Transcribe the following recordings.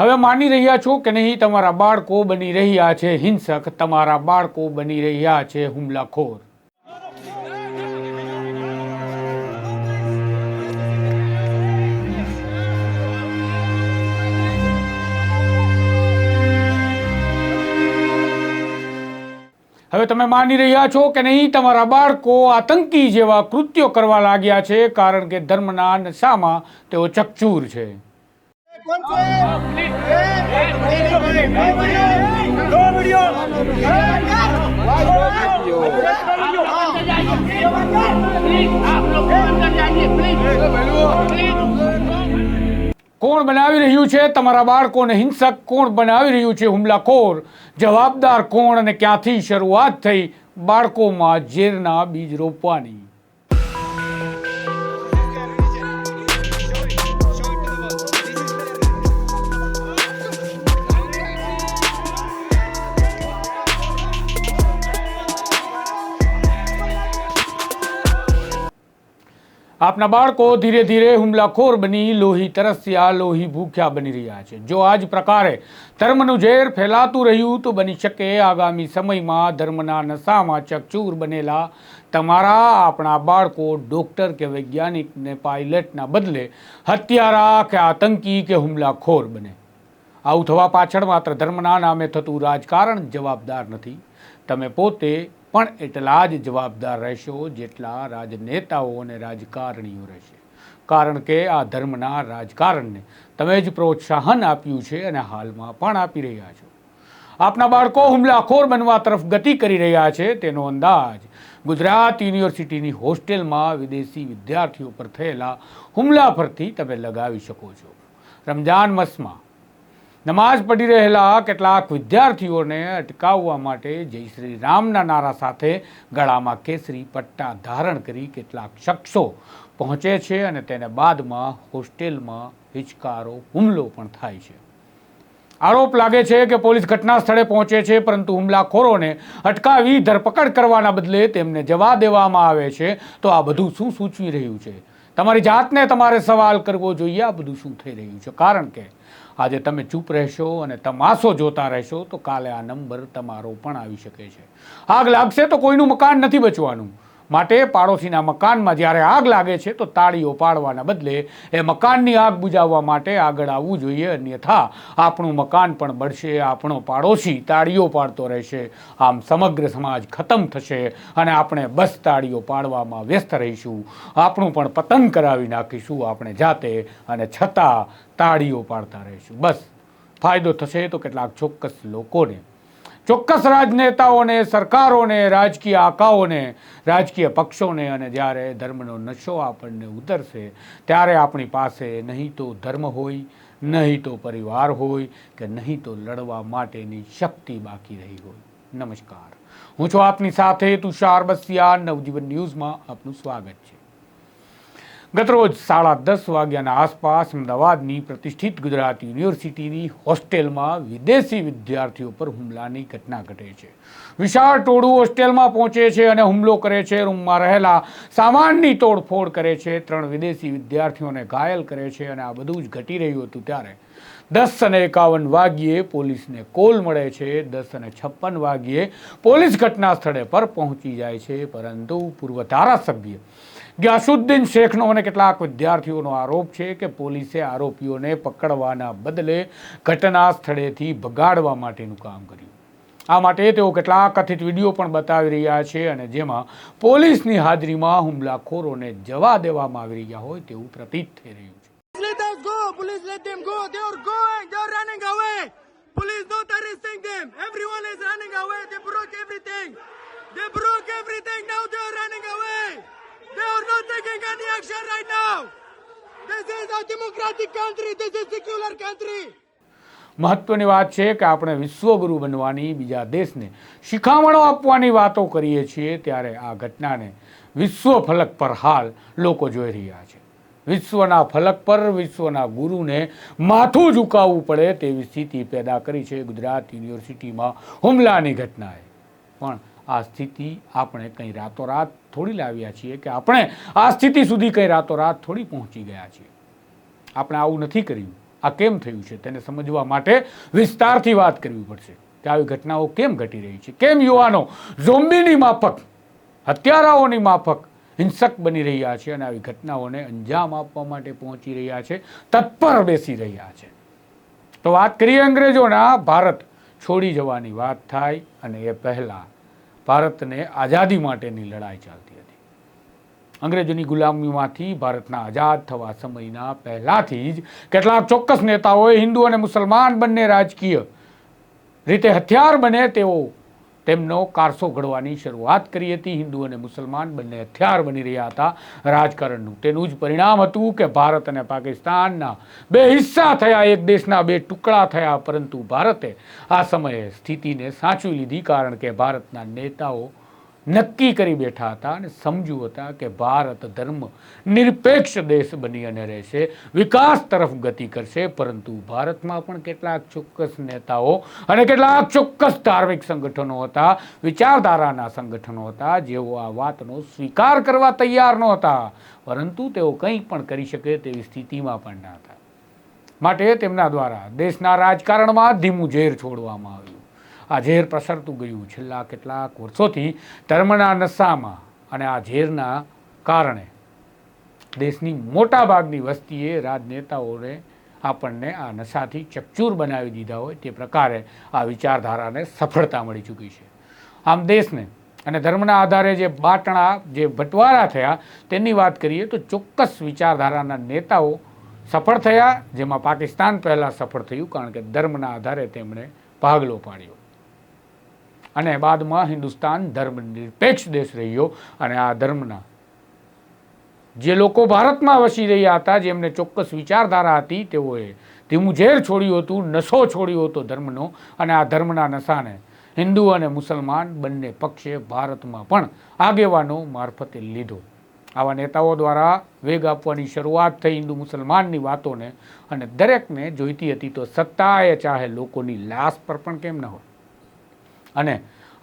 હવે માની રહ્યા છો કે નહીં? તમારા બાળકો બની રહ્યા છે, હિંસક. તમારા બાળકો બની રહ્યા છે, હુમલાખોર. હવે તમે માની રહ્યા છો કે નહીં? તમારા બાળકો આતંકી જેવા કૃત્યો કરવા લાગ્યા છે કારણ કે ધર્મના નશામાં તેઓ ચકચૂર છે. કોણ બનાવી રહ્યું છે? તમારા બાળકોને હિંસક કોણ બનાવી રહ્યું છે? હુમલાખોર, જવાબદાર કોણ? અને ક્યાંથી શરૂઆત થઈ? બાળકોમાં ઝેરના બીજ રોપવાની. આપના બાળકો ધીરે ધીરે હુમલાખોર બની, લોહી તરસ્યા, લોહી ભૂખ્યા બની રહ્યા છે. જો આ જ પ્રકારે ધર્મનું ઝેર ફેલાતું રહ્યું તો બની શકે આગામી સમયમાં ધર્મના નશામાં ચકચૂર બનેલા તમારા આપણા બાળકો, ડોક્ટર કે વૈજ્ઞાનિકને પાયલટના બદલે હત્યારા કે આતંકી કે હુમલાખોર બને. આવું થવા પાછળ માત્ર ધર્મના નામે થતું રાજકારણ જવાબદાર નથી. તમે પોતે પણ એટલા જ જવાબદાર રહેશો જેટલા રાજનેતાઓ અને રાજકારણીઓ રહેશે. કારણ કે આ ધર્મના રાજકારણને તમે જ પ્રોત્સાહન આપ્યું છે અને હાલમાં પણ આપી રહ્યા છો. આપના બાળકો હુમલાખોર બનવા તરફ ગતિ કરી રહ્યા છે. તેનો અંદાજ ગુજરાત યુનિવર્સિટીની હોસ્ટેલમાં વિદેશી વિદ્યાર્થીઓ પર થયેલા હુમલા પરથી તમે લગાવી શકો છો. રમજાન મસમાં નમાઝ પઢી રહેલા કેટલાક વિદ્યાર્થીઓને અટકાવવા માટે જય શ્રી રામના નારા સાથે ગળામાં કેસરી પટ્ટા ધારણ કરી કેટલાક શખ્સો પહોંચે છે અને તેને બાદમાં હોસ્ટેલમાં હિચકારો, હુમલો પણ થાય છે. આરોપ લાગે છે કે પોલીસ ઘટના સ્થળે પહોંચે છે, પરંતુ હુમલાખોરોને અટકાવી ધરપકડ કરવાના બદલે તેમને જવા દેવામાં આવે છે. તો આ બધું શું સૂચવી રહ્યું છે? તમારી જાતને તમારે સવાલ કરવો જોઈએ, આ બધું શું થઈ રહ્યું છે? કારણ કે આજે તમે ચૂપ રહેશો અને તમાશો જોતા રહેશો, તો કાલે આ નંબર તમારો પણ આવી શકે છે. આગ લાગશે તો કોઈનું મકાન નથી બચવાનું. માટે પાડોશીના મકાનમાં જ્યારે આગ લાગે છે, તો તાળીઓ પાડવાના બદલે એ મકાનની આગ બુજાવવા માટે આગળ આવવું જોઈએ. અન્યથા આપણું મકાન પણ બળશે, આપણો પાડોશી તાળીઓ પાડતો રહેશે. આમ સમગ્ર સમાજ ખતમ થશે અને આપણે બસ તાળીઓ પાડવામાં વ્યસ્ત રહીશું. આપણું પણ પતન કરાવી નાખીશું આપણે જાતે અને છતાં તાળીઓ પાડતા રહીશું. બસ. ફાયદો થશે તો કેટલાક ચોક્કસ લોકોને ચોક્કસ રાજનેતાઓને, સરકારોને, રાજકીય આકાઓને, રાજકીય પક્ષોને અને જ્યારે ધર્મનો નશો આપણને ઉતરશે, ત્યારે આપણી પાસે નહીં તો ધર્મ હોય, નહીં તો પરિવાર હોય કે નહીં તો લડવા માટેની શક્તિ બાકી રહી હોય. નમસ્કાર. હું છું આપની સાથે તુષાર બસિયા. નવજીવન ન્યૂઝમાં આપનું સ્વાગત છે. ગતરોજ સાડા દસ વાગ્યાના આસપાસ અમદાવાદની પ્રતિષ્ઠિત ગુજરાત યુનિવર્સિટીની હોસ્ટેલમાં વિદેશી વિદ્યાર્થીઓ પર હુમલાની ઘટના ઘટે છે. વિશાળ ટોળું હોસ્ટેલમાં પહોંચે છે અને હુમલો કરે છે. રૂમમાં રહેલા સામાનની તોડફોડ કરે છે. ત્રણ વિદેશી વિદ્યાર્થીઓને ઘાયલ કરે છે અને આ બધું જ ઘટી રહ્યું હતું ત્યારે. દસ અને એકાવન વાગ્યે પોલીસને કોલ મળે છે. દસ અને છપ્પન વાગ્યે પોલીસ ઘટના સ્થળે પર પહોંચી જાય છે. પરંતુ પૂર્વ ધારાસભ્ય ગ્યાસુદ્દીન શેખનો અને કેટલાક વિદ્યાર્થીઓનો આરોપ છે કે પોલીસે આરોપીઓને પકડવાના બદલે ઘટના સ્થળેથી ભગાડવા માટેનું કામ કર્યું આ માટે તેઓ કેટલાક કથિત વીડિયો પણ બતાવી રહ્યા છે અને જેમાં પોલીસની હાજરીમાં હુમલાખોરોને જવા દેવામાં આવી રહ્યા હોય તેવું પ્રતીત થઈ રહ્યું છે. They broke everything. Now they are running away. They are not taking any action right now. This is a democratic country. This is secular country. મહત્વની વાત છે કે આપણે વિશ્વગુરુ બનવાની, બીજા દેશને શિખામણો આપવાની વાતો કરીએ છીએ ત્યારે આ ઘટનાને વિશ્વ ફલક પર હાલ લોકો જોઈ રહ્યા છે વિશ્વના ફલક પર વિશ્વના ગુરુને માથું ઝુકાવવું પડે તેવી સ્થિતિ પેદા કરી છે ગુજરાત યુનિવર્સિટીમાં હુમલાની ઘટનાએ પણ આ સ્થિતિ આપણે કંઈ રાતોરાત થોડી લાવ્યા છીએ કે આપણે આ સ્થિતિ સુધી કંઈ રાતોરાત થોડી પહોંચી ગયા છીએ. આપણે આવું નથી કર્યું. આ કેમ થયું છે તેને સમજવા માટે વિસ્તારથી વાત કરવી પડશે કે આવી ઘટનાઓ કેમ ઘટી રહી છે? કેમ યુવાનો ઝોમ્બીની માફક, હત્યારાઓની માફક હિંસક બની રહ્યા છે અને આવી ઘટનાઓને અંજામ આપવા માટે પહોંચી રહ્યા છે, તત્પર બેસી રહ્યા છે. તો વાત કરીએ અંગ્રેજોના, ભારત છોડી જવાની વાત થાય અને એ પહેલાં ભારતને આઝાદી માટેની લડાઈ ચાલતી હતી. અંગ્રેજોની ગુલામીમાંથી ભારતના આઝાદ થવા સમયના પહેલાથી જ કેટલાક ચોક્કસ નેતાઓએ હિન્દુ અને મુસલમાન બંને રાજકીય રીતે હથિયાર બને તેવો તેમનો કારસો ઘડવાની શરૂઆત કરી હતી. હિન્દુ અને મુસલમાન બંને હથિયાર બની રહ્યા હતા. રાજકારણનું તેનું જ પરિણામ હતું કે ભારત અને પાકિસ્તાનના બે હિસ્સા થયા, એક દેશના બે ટુકડા થયા, પરંતુ ભારતે આ સમયે સ્થિતિને સાચવી લીધી કારણ કે ભારતના નેતાઓ નક્કી કરી બેઠા હતા અને સમજુ હતા કે ભારત ધર્મ નિરપેક્ષ દેશ બની અને રહેશે, વિકાસ તરફ ગતિ કરશે, પરંતુ ભારતમાં પણ કેટલાક ચોક્કસ નેતાઓ અને કેટલાક ચોક્કસ ધાર્મિક સંગઠનો હતા, વિચારધારાના સંગઠનો હતા, જેઓ આ વાતનો સ્વીકાર કરવા તૈયાર નહોતા, પરંતુ તેઓ કંઈ પણ કરી શકે તેવી સ્થિતિમાં પણ ન હતા. માટે તેમના દ્વારા દેશના રાજકારણમાં ધીમું ઝેર છોડવામાં આવ્યું. આ ઝેર પ્રસરતું ગયું છેલ્લા કેટલાક વર્ષોથી ધર્મના નશામાં અને આ ઝેરના કારણે. દેશની મોટાભાગની વસ્તીએ રાજનેતાઓને આપણને આ નશાથી ચકચૂર બનાવી દીધા હોય તે પ્રકારે આ વિચારધારાને સફળતા મળી ચૂકી છે. આમ દેશને અને ધર્મના આધારે જે બાટણા, જે બટવારા થયા તેની વાત કરીએ તો ચોક્કસ વિચારધારાના નેતાઓ સફળ થયા, જેમાં પાકિસ્તાન પહેલાં સફળ થયું કારણ કે ધર્મના આધારે તેમણે ભાગલો પાડ્યો. અને બાદમાં હિન્દુસ્તાન ધર્મ નિરપેક્ષ દેશ રહ્યો અને આ ધર્મના જે લોકો ભારતમાં વસી રહ્યા હતા જેમને ચોક્કસ વિચારધારા હતી, તેઓએ ધીમું ઝેર છોડ્યું હતું, નશો છોડ્યો હતો ધર્મનો અને આ ધર્મના નશાને હિન્દુ અને મુસલમાન બંને પક્ષે ભારતમાં પણ આગેવાનો મારફતે લીધો. આવા નેતાઓ દ્વારા વેગ આપવાની શરૂઆત થઈ હિન્દુ મુસલમાનની વાતોને અને દરેકને જોઈતી હતી તો સત્તાએ ચાહે લોકોની લાશ પર પણ કેમ ન હોય. અને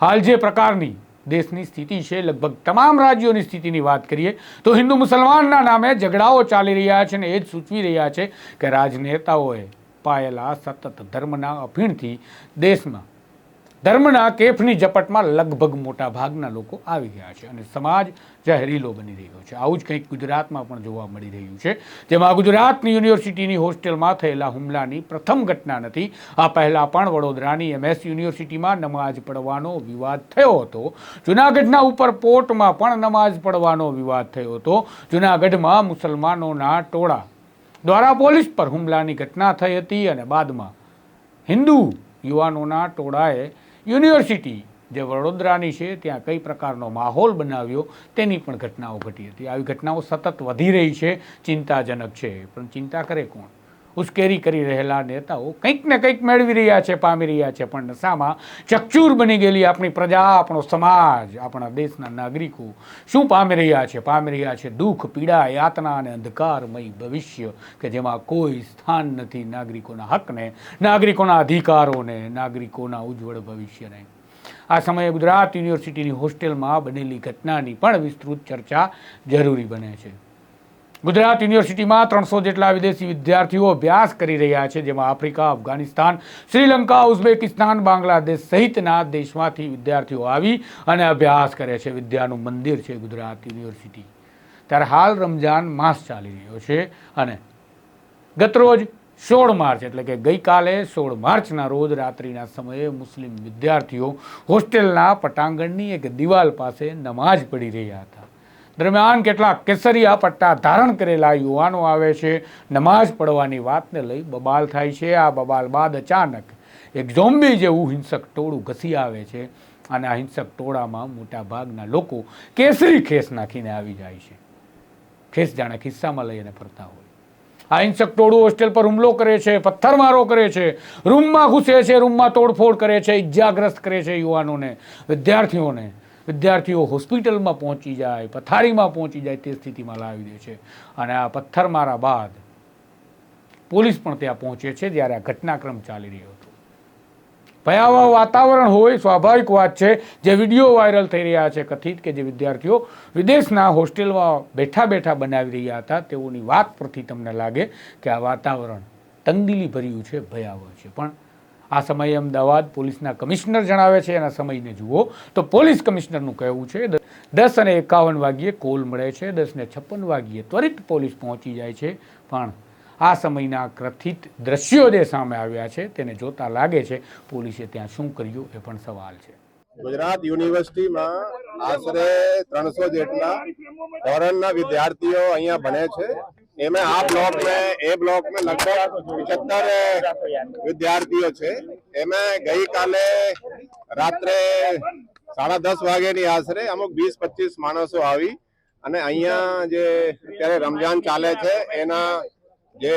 હાલ જે પ્રકારની દેશની સ્થિતિ છે, લગભગ તમામ રાજ્યોની સ્થિતિની વાત કરીએ, તો હિન્દુ મુસલમાનના નામે ઝઘડાઓ ચાલી રહ્યા છે અને એ જ સૂચવી રહ્યા છે કે રાજનેતાઓએ પાયેલા સતત ધર્મના અફીણથી દેશમાં ધર્મના કેફની ઝપટમાં લગભગ મોટા ભાગના લોકો આવી ગયા છે અને સમાજ જહેરીલો બની રહ્યો છે. આવું જ કંઈક ગુજરાતમાં પણ જોવા મળી રહ્યું છે, જેમાં ગુજરાતની યુનિવર્સિટીની હોસ્ટેલમાં થયેલા હુમલાની પ્રથમ ઘટના નથી. આ પહેલાં પણ વડોદરાની એમએસ યુનિવર્સિટીમાં નમાઝ પડવાનો વિવાદ થયો હતો. જુનાગઢના ઉપર પોર્ટમાં પણ નમાઝ પડવાનો વિવાદ થયો હતો. જુનાગઢમાં મુસલમાનોના ટોળા દ્વારા પોલીસ પર હુમલાની ઘટના થઈ હતી અને બાદમાં હિન્દુ યુવાનોના ટોળાએ યુનિવર્સિટી, જે વડોદરાની છે, ત્યાં કઈ પ્રકારનો માહોલ બનાવ્યો, તેની પણ ઘટનાઓ ઘટી હતી. આવી ઘટનાઓ સતત વધી રહી છે, ચિંતાજનક છે. પણ ચિંતા કરે કોણ? ઉશ્કેરી કરી રહેલા નેતાઓ કંઈક ને કંઈક મેળવી રહ્યા છે, પામી રહ્યા છે, પણ નશામાં ચકચૂર બની ગયેલી આપણી પ્રજા, આપણો સમાજ, આપણા દેશના નાગરિકો શું પામી રહ્યા છે? પામી રહ્યા છે દુઃખ, પીડા, યાતના અને અંધકારમય ભવિષ્ય કે જેમાં કોઈ સ્થાન નથી નાગરિકોના હકને, નાગરિકોના અધિકારોને, નાગરિકોના ઉજ્જવળ ભવિષ્યને. આ સમયે ગુજરાત યુનિવર્સિટીની હોસ્ટેલમાં બનેલી ઘટનાની પણ વિસ્તૃત ચર્ચા જરૂરી બને છે. ગુજરાત યુનિવર્સિટીમાં ત્રણસો જેટલા વિદેશી વિદ્યાર્થીઓ અભ્યાસ કરી રહ્યા છે, જેમાં આફ્રિકા, અફઘાનિસ્તાન, શ્રીલંકા, ઉઝબેકિસ્તાન, બાંગ્લાદેશ સહિતના દેશમાંથી વિદ્યાર્થીઓ આવી અને અભ્યાસ કરે છે. વિદ્યાનું મંદિર છે ગુજરાત યુનિવર્સિટી. ત્યારે હાલ રમજાન માસ ચાલી રહ્યો છે અને ગતરોજ સોળ માર્ચ, એટલે કે ગઈકાલે સોળ માર્ચના રોજ રાત્રિના સમયે મુસ્લિમ વિદ્યાર્થીઓ હોસ્ટેલના પટાંગણની એક દિવાલ પાસે નમાઝ પડી રહ્યા હતા. દરમિયાન કેટલાક કેસરિયા પટ્ટા ધારણ કરેલા યુવાનો આવે છે. નમાઝ પડવાની વાતને લઈ બબાલ થાય છે. આ બબાલ બાદ અચાનક એક ઝોમ્બી જેવું હિંસક ટોળું ઘસી આવે છે અને આ હિંસક ટોળામાં મોટા ભાગના લોકો કેસરી ખેસ નાખીને આવી જાય છે. ખેસ જાણે ખિસ્સામાં લઈને ફરતા હોય. આ હિંસક ટોળું હોસ્ટેલ પર હુમલો કરે છે, પથ્થરમારો કરે છે, રૂમમાં ઘૂસે છે, રૂમમાં તોડફોડ કરે છે ઇજાગ્રસ્ત કરે છે યુવાનોને, વિદ્યાર્થીઓને. વિદ્યાર્થીઓ હોસ્પિટલમાં પહોંચી જાય, પથારીમાં પહોંચી જાય તે સ્થિતિમાં લાવી દે છે. અને આ પથ્થરમારા બાદ પોલીસ પણ ત્યાં પહોંચે છે જ્યારે આ ઘટનાક્રમ ચાલી રહ્યો હતો. ભયાવહ વાતાવરણ હોય, સ્વાભાવિક વાત છે, જે વીડિયો વાયરલ થઈ રહ્યા છે કથિત કે જે વિદ્યાર્થીઓ વિદેશના હોસ્ટેલમાં બેઠા બેઠા બનાવી રહ્યા હતા, તેઓની વાત પરથી તમને લાગે કે આ વાતાવરણ તંગદીલી ભર્યું છે, ભયાવહ છે. પણ આ સમયે અમદાવાદ પોલીસના કમિશનર જણાવે છે, એના સમયને જુઓ. તો પોલીસ કમિશનરનું કહેવું છે દસ અને એકાવન વાગ્યે કોલ મળે છે દસ ને છપ્પન વાગ્યે ત્વરિત પોલીસ પહોંચી જાય છે. પણ આ સમયના કથિત દ્રશ્યો જે સામે આવ્યા છે, તેને જોતા લાગે છે, પોલીસે ત્યાં શું કર્યું એ પણ સવાલ છે. ગુજરાત યુનિવર્સિટીમાં આશરે ત્રણસો જેટલા ફોરેનના વિદ્યાર્થીઓ અહીંયા ભણે છે. એમાં આ બ્લોક में એ બ્લોક में લગભગ પિછહત્તર વિદ્યાર્થીઓ છે. એમાં ગઈકાલે રાત્રે સાડા દસ વાગ્યાની આશરે અમુક વીસ પચીસ માણસો આવી અને અહીંયા જે અત્યારે રમજાન ચાલે છે, એના જે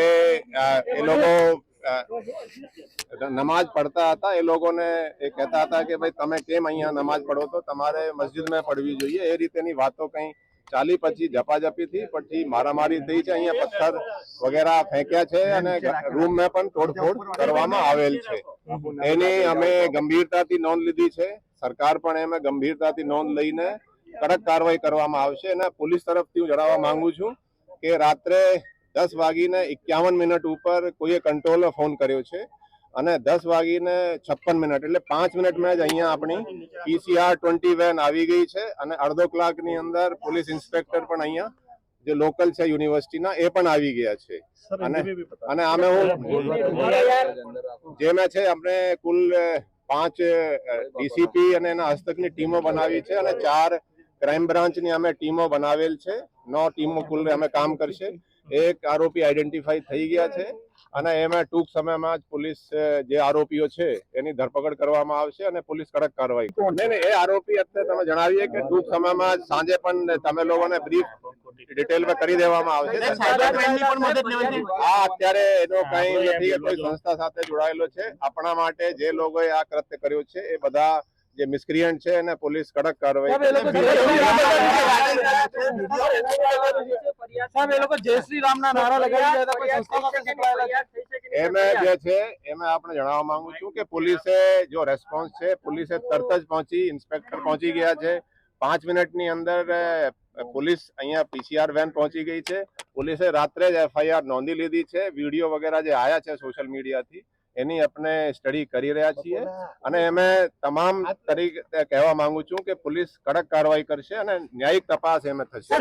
એ લોકો નમાજ પડતા હતા, એ લોકોને એ કહેતા હતા કે ભાઈ તમે કેમ અહીંયા નમાજ પડો તો તમારે મસ્જિદમાં પડવી જોઈએ. એ રીતેની વાતો કંઈ ચાલી પછી ઝપાઝપી થઈ પછી મારામારી થઈ છે અહીંયા પથ્થર વગેરે ફેંક્યા છે અને રૂમમાં પણ તોડફોડ કરવામાં આવેલ છે. એની અમે ગંભીરતાથી નોંધ લીધી છે. સરકાર પણ એમાં ગંભીરતાથી નોંધ લઈને કડક કાર્યવાહી કરવામાં આવશે અને પોલીસ તરફથી હું જણાવવા માંગુ છું કે રાત્રે દસ વાગીને એકાવન મિનિટ ઉપર કોઈએ કંટ્રોલર ફોન કર્યો છે. અને દસ વાગીને છપ્પન મિનિટ એટલે પાંચ મિનિટમાં જ અહીંયા આપણી પીસીઆર ટ્વેન્ટી વેન આવી ગઈ છે અને અડધો કલાકની અંદર પોલીસ ઇન્સ્પેક્ટર પણ અહીંયા જે લોકલ છે યુનિવર્સિટીના એ પણ આવી ગયા છે. અને અને આમે હું જેમાં છે આપણે કુલ પાંચ ડીસીપી અને એના હસ્તકની ટીમો બનાવી છે અને ચાર ક્રાઇમ બ્રાન્ચની અમે ટીમો બનાવેલ છે. નો ટીમો કુલ અમે કામ કરશે. એક આરોપી આઈડેન્ટિફાઈ થઈ ગયા છે. અને એમાં ટૂંક સમયમાં જ પોલીસ જે આરોપીઓ છે એની ધરપકડ કરવામાં આવશે અને પોલીસ કડક કાર્યવાહી નહીં નહીં એ આરોપી અત્યારે તમે જણાવીએ કે ટૂંક સમયમાં જ સાંજે પણ તમે લોકોને બ્રીફ ડિટેલમાં કરી દેવામાં આવશે. આ અત્યારે એનો કઈ નથી કોઈ સંસ્થા સાથે જોડાયેલો છે. આપણા માટે જે લોકોએ આ કૃત્ય કર્યું છે એ બધા જે મિસક્રિયન્ટ છે એને પોલીસ કડક કાર્યવાહી એમાં જે છે એમાં આપણે જણાવવા માંગુ છું કે પોલીસે જો રેસ્પોન્સ છે પોલીસે તરત જ પહોંચી ઇન્સ્પેક્ટર પહોંચી ગયા છે. પાંચ મિનિટની અંદર પોલીસ અહીંયા પીસીઆર વેન પહોંચી ગઈ છે. પોલીસે રાત્રે જ એફઆઈઆર નોંધી લીધી છે. વીડિયો વગેરે જે આયા છે સોશિયલ મીડિયાથી એની આપણે સ્ટડી કરી રહ્યા છીએ. અને અમે તમામ તરીકે કહેવા માંગુ છું કે પોલીસ કડક કાર્યવાહી કરશે અને ન્યાયિક તપાસ એમ થશે.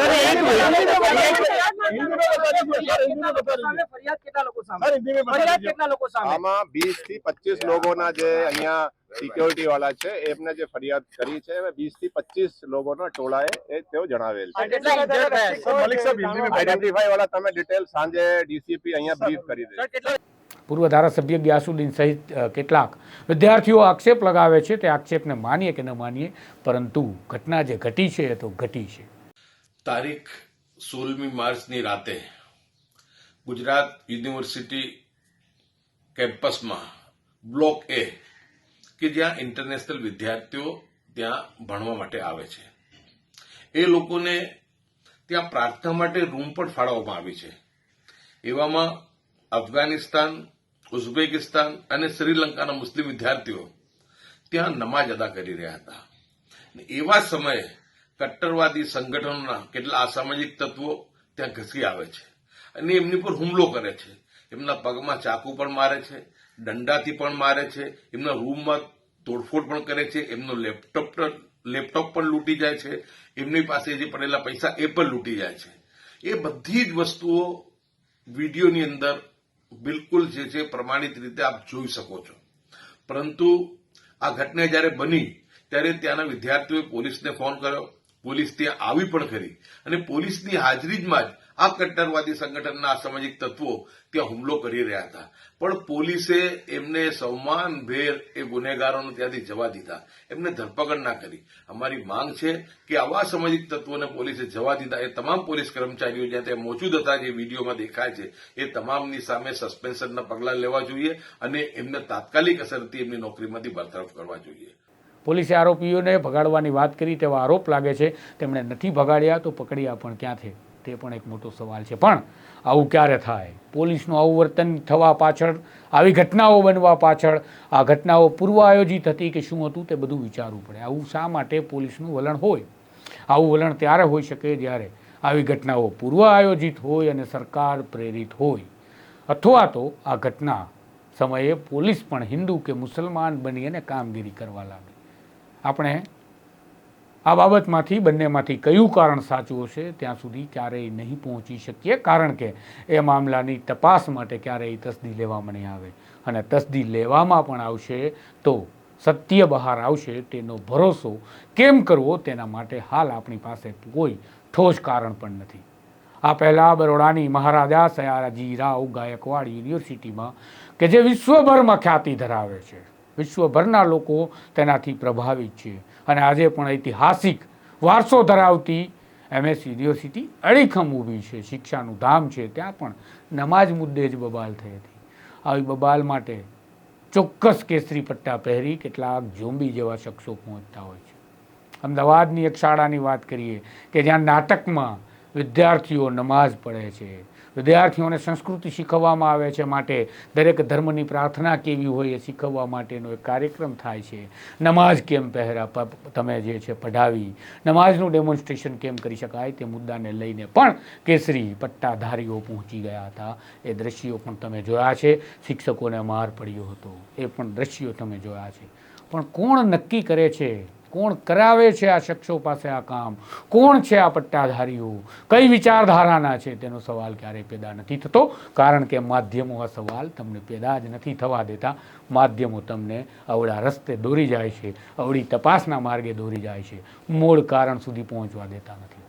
ફરિયાદ કેટલા લોકો સામે? ફરિયાદ કેટલા લોકો સામે? આમાં વીસથી પચીસ લોકોના જે અહીંયા સિક્યોરિટી વાળા છે એમને જે ફરિયાદ કરી છે એ વીસથી પચીસ લોકોના ટોળાએ એ તેઓ જણાવેલ છે? આઈડેન્ટિફાઈ વાળા તમે ડિટેલ સાંજે ડીસીપી અહીંયા બ્રીફ કરી દે સર, કેટલા પૂર્વ ધારાસભ્ય ગ્યાસુદ્દીન સહિત કેટલાક વિદ્યાર્થીઓ આક્ષેપ લગાવે છે. તે આક્ષેપને માનીએ કે ન માનીએ, પરંતુ ઘટના જે ઘટી છે એ તો ઘટી છે. તારીખ સોળમી માર્ચની રાતે ગુજરાત યુનિવર્સિટી કેમ્પસમાં બ્લોક એ કે જ્યાં ઇન્ટરનેશનલ વિદ્યાર્થીઓ ત્યાં ભણવા માટે આવે છે. એ લોકોને ત્યાં પ્રાર્થના માટે રૂમ પણ ફાળવવામાં આવી છે. એવામાં અફઘાનિસ્તાન ઉઝબેકિસ્તાન અને શ્રીલંકાના મુસ્લિમ વિદ્યાર્થીઓ ત્યાં નમાજ અદા કરી રહ્યા હતા. એવા સમયે કટ્ટરવાદી સંગઠનોના કેટલા અસામાજિક તત્વો ત્યાં ઘસી આવે છે અને એમની પર હુમલો કરે છે. એમના પગમાં ચાકુ પણ મારે છે, દંડાથી પણ મારે છે, એમના રૂમમાં તોડફોડ પણ કરે છે, એમનો લેપટોપ લેપટોપ પણ લૂંટી જાય છે, એમની પાસે જે પડેલા પૈસા એ પણ લૂંટી જાય છે. એ બધી જ વસ્તુઓ વિડીયોની અંદર બિલકુલ જે છે પ્રમાણિત રીતે આપ જોઈ શકો છો. પરંતુ આ ઘટના જ્યારે બની, ત્યારે ત્યાંના વિદ્યાર્થીઓએ પોલીસને ફોન કર્યો. પોલીસ ત્યાં આવી પણ ખરી. અને પોલીસની હાજરીમાં જ આ કટ્ટરવાદી સંગઠનના અસામાજિક તત્વો ત્યાં હુમલો કરી રહ્યા હતા. પણ પોલીસે એમને સન્માનભેર એ ગુનેગારોને ત્યાંથી જવા દીધા. એમને ધરપકડ ના કરી. અમારી માંગ છે કે આવા સામાજિક તત્વોને પોલીસે જવા દીધા. એ તમામ પોલીસ કર્મચારીઓ જ્યાં ત્યાં મોજૂદ હતા, જે વિડીયોમાં દેખાય છે, એ તમામની સામે સસ્પેન્શનના પગલાં લેવા જોઈએ અને એમને તાત્કાલિક અસરથી એમની નોકરીમાંથી બરતરફ કરવા જોઈએ. પોલીસે આરોપીઓને ભગાડવાની વાત કરી તેવા આરોપ લાગે છે. તેમણે નથી ભગાડ્યા તો પકડ્યા પણ ક્યાંથી તે પણ એક મોટો સવાલ છે. પણ આવું ક્યારે થાય? પોલીસનું આવું વર્તન થવા પાછળ, આવી ઘટનાઓ બનવા પાછળ, આ ઘટનાઓ પૂર્વ આયોજિત હતી કે શું હતું તે બધું વિચારવું પડે. આવું શા માટે પોલીસનું વલણ હોય? આવું વલણ ત્યારે હોઈ શકે જ્યારે આવી ઘટનાઓ પૂર્વ આયોજિત હોય અને સરકાર પ્રેરિત હોય. અથવા તો આ ઘટના સમયે પોલીસ પણ હિન્દુ કે મુસલમાન બની અને કામગીરી કરવા લાગે. આપણે આ બાબતમાંથી બંનેમાંથી કયું કારણ સાચું હશે ત્યાં સુધી ક્યારેય નહીં પહોંચી શકીએ, કારણ કે એ મામલાની તપાસ માટે ક્યારેય તસદી લેવામાં નહીં આવે. અને તસદી લેવામાં પણ આવશે તો સત્ય બહાર આવશે, તેનો ભરોસો કેમ કરવો તેના માટે હાલ આપણી પાસે કોઈ ઠોસ કારણ પણ નથી. આ પહેલાં બરોડાની મહારાજા સયાજી રાવ ગાયકવાડ યુનિવર્સિટીમાં, કે જે વિશ્વભરમાં ખ્યાતિ ધરાવે છે. વિશ્વભરના લોકો તેનાથી પ્રભાવિત છે. અને આજે પણ ઐતિહાસિક વારસો ધરાવતી એમએસ યુનિવર્સિટી અડીખમ ઊભી છે. શિક્ષાનું ધામ છે. ત્યાં પણ નમાજ મુદ્દે જ બબાલ થઈ હતી. આવી બબાલ માટે ચોક્કસ કેસરી પટ્ટા પહેરી કેટલાક ઝોંબી જેવા શખ્સો પહોંચતા હોય છે. અમદાવાદની એક શાળાની વાત કરીએ કે જ્યાં નાટકમાં વિદ્યાર્થીઓ નમાઝ પઢે છે. વિદ્યાર્થીઓને સંસ્કૃતિ શીખવવામાં આવે છે માટે, દરેક ધર્મની પ્રાર્થના કેવી હોય એ શીખવવા માટેનો એક કાર્યક્રમ થાય છે. નમાઝ કેમ પહેરા? તમે જે છે પઢાવી. નમાઝનું ડેમોન્સ્ટ્રેશન કેમ કરી શકાય? તે મુદ્દાને લઈને પણ કેસરી પટ્ટાધારીઓ પહોંચી ગયા હતા. એ દ્રશ્યો પણ તમે જોયા છે. શિક્ષકોને માર પડ્યો હતો. એ પણ દ્રશ્યો તમે જોયા છે. પણ કોણ નક્કી કરે છે કોણ કરાવે છે આ શખ્સો પાસે આ કામ? કોણ છે આ પટ્ટાધારીઓ? કઈ વિચારધારાના છે? તેનો સવાલ ક્યારેય પેદા નથી થતો, કારણ કે માધ્યમો આ સવાલ તમને પેદા જ નથી થવા દેતા. માધ્યમો તમને અવળા રસ્તે દોરી જાય છે, અવળી તપાસના માર્ગે દોરી જાય છે, મૂળ કારણ સુધી પહોંચવા દેતા નથી.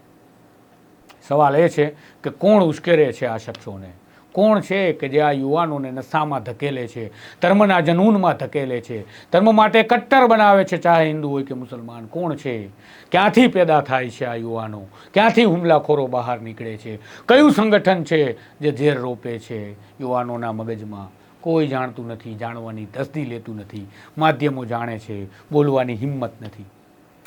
સવાલ એ છે કે કોણ ઉશ્કેરે છે આ શખ્સોને? કોણ છે કે જે આ યુવાનોને નશામાં ધકેલે છે, ધર્મના જનૂનમાં ધકેલે છે, ધર્મ માટે કટ્ટર બનાવે છે ચાહે હિન્દુ હોય કે મુસલમાન, કોણ છે? ક્યાંથી પેદા થાય છે આ યુવાનો? ક્યાંથી હુમલાખોરો બહાર નીકળે છે? કયું સંગઠન છે જે ઝેર રોપે છે યુવાનોના મગજમાં? કોઈ જાણતું નથી, જાણવાની તસદી લેતું નથી, માધ્યમો જાણે છે, બોલવાની હિંમત નથી.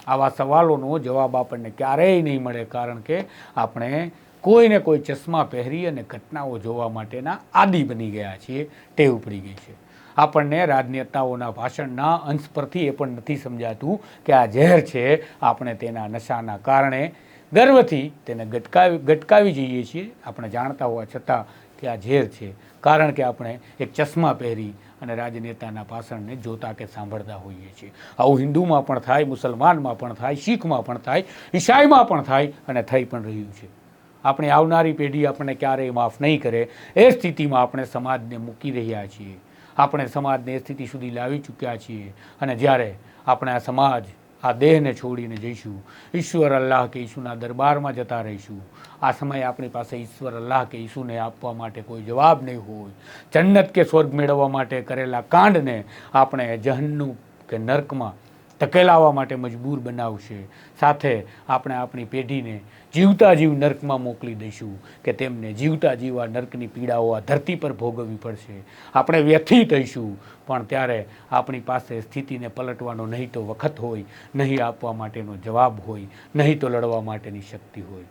આવા સવાલોનો જવાબ આપણને ક્યારેય નહીં મળે, કારણ કે આપણે કોઈને કોઈ ચશ્મા પહેરી અને ઘટનાઓ જોવા માટેના આદિ બની ગયા છીએ, ટેવ પડી ગઈ છે. આપણને રાજનેતાઓના ભાષણના અંશ પરથી એ પણ નથી સમજાતું કે આ ઝેર છે, આપણે તેના નશાના કારણે ગર્વથી તેને ગટકાવી ગટકાવી જઈએ છીએ. આપણે જાણતા હોવા છતાં કે આ ઝેર છે, કારણ કે આપણે એક ચશ્મા પહેરી અને રાજનેતાના ભાષણને જોતા કે સાંભળતા હોઈએ છીએ. આવું હિન્દુમાં પણ થાય, મુસલમાનમાં પણ થાય, શીખમાં પણ થાય, ઈસાઈમાં પણ થાય અને થઈ પણ રહ્યું છે. આપણી આવનારી પેઢી આપણને ક્યારેય માફ નહીં કરે. એ સ્થિતિમાં આપણે સમાજને મૂકી રહ્યા છીએ. આપણે સમાજને એ સ્થિતિ સુધી લાવી ચૂક્યા છીએ. અને જ્યારે આપણે આ સમાજ, આ દેહને છોડીને જઈશું, ઈશ્વર અલ્લાહ કે ઈસુના દરબારમાં જતા રહીશું, આ સમયે આપણી પાસે ઈશ્વર અલ્લાહ કે ઈસુને આપવા માટે કોઈ જવાબ નહીં હોય. જન્નત કે સ્વર્ગ મેળવવા માટે કરેલા કાંડને આપણે જહન્નુ કે નર્કમાં ધકેલાવા માટે મજબૂર બનાવશે. સાથે આપણે આપણી પેઢીને જીવતા જીવ નર્કમાં મોકલી દઈશું કે તેમને જીવતા જીવા નર્કની પીડાઓ આ ધરતી પર ભોગવવી પડશે. આપણે વ્યથિત થઈશું, પણ ત્યારે આપણી પાસે સ્થિતિને પલટવાનો નહીં તો વખત હોય, નહીં આપવા માટેનો જવાબ હોય, નહીં તો લડવા માટેની શક્તિ હોય.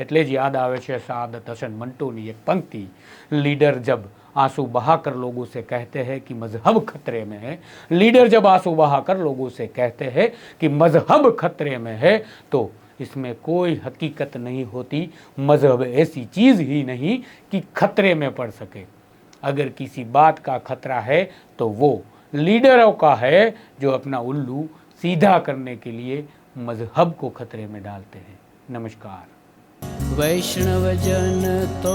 એટલે જ યાદ આવે છે સાદ, તસન, મંટોની એક પંક્તિ, લીડર જબ आँसू बहाकर लोगों से कहते हैं कि मज़हब खतरे में है। लीडर जब आँसू बहाकर लोगों से कहते हैं कि मज़हब खतरे में है तो इसमें कोई हकीकत नहीं होती। मज़हब ऐसी चीज़ ही नहीं कि खतरे में पड़ सके। अगर किसी बात का खतरा है तो वो लीडरों का है जो अपना उल्लू सीधा करने के लिए मज़हब को खतरे में डालते हैं। नमस्कार। वैष्णव जन तो